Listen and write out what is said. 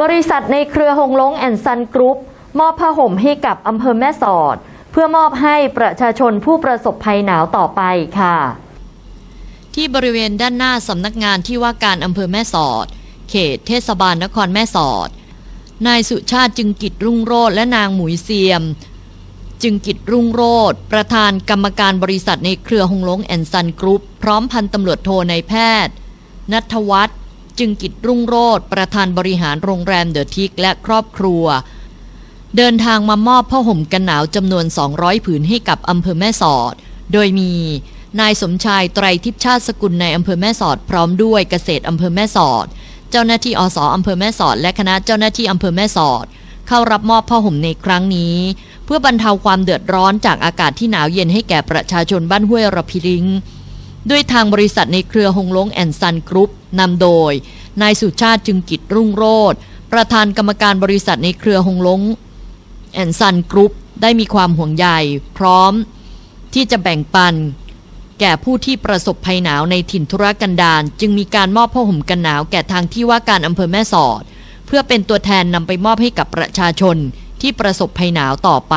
บริษัทในเครือหงลงแอนซันกรุ๊ปมอบผ้าห่มให้กับอำเภอแม่สอด เพื่อมอบให้ประชาชนผู้ประสบภัยหนาวต่อไปค่ะ ที่บริเวณด้านหน้าสำนักงานที่ว่าการอำเภอแม่สอด เขตเทศบาลนครแม่สอด นายสุชาติจึงกิจรุ่งโรจน์และนางหมุยเซียม จึงกิจรุ่งโรจน์ประธานกรรมการบริษัทในเครือหงลงแอนซันกรุ๊ปพร้อมพันตำรวจโทนายแพทย์นัทวัฒน์ จึงกิจรุ่งโรจน์ประธานบริหารโรงแรมเดอะทิกและครอบครัว เดินทางมามอบผ้าห่มกันหนาวจำนวน 200 ผืนให้กับอำเภอแม่สอด โดยมีนายสมชายไตรทิพย์ชาติสกุลในอำเภอแม่สอด พร้อมด้วยเกษตรอำเภอแม่สอด เจ้าหน้าที่อสอำเภอแม่สอด และคณะเจ้าหน้าที่อำเภอแม่สอด เข้ารับมอบผ้าห่มในครั้งนี้ เพื่อบรรเทาความเดือดร้อนจากอากาศที่หนาวเย็นให้แก่ประชาชนบ้านห้วยระพิริง ด้วยทางบริษัทในเครือหงลงแอนซันกรุ๊ปนำโดย นายสุชาติจึงกิจรุ่งโรจน์ประธานกรรมการบริษัทในเครือหงลงแอนซันกรุ๊ปได้มีความห่วงใยพร้อม ที่จะแบ่งปัน แก่ผู้ที่ประสบภัยหนาวในถิ่นธุรกันดารจึงมีการมอบผ้าห่มกันหนาวแก่ทางที่ว่าการอำเภอแม่สอด เพื่อเป็นตัวแทนนำไปมอบให้กับประชาชนที่ประสบภัยหนาวต่อไป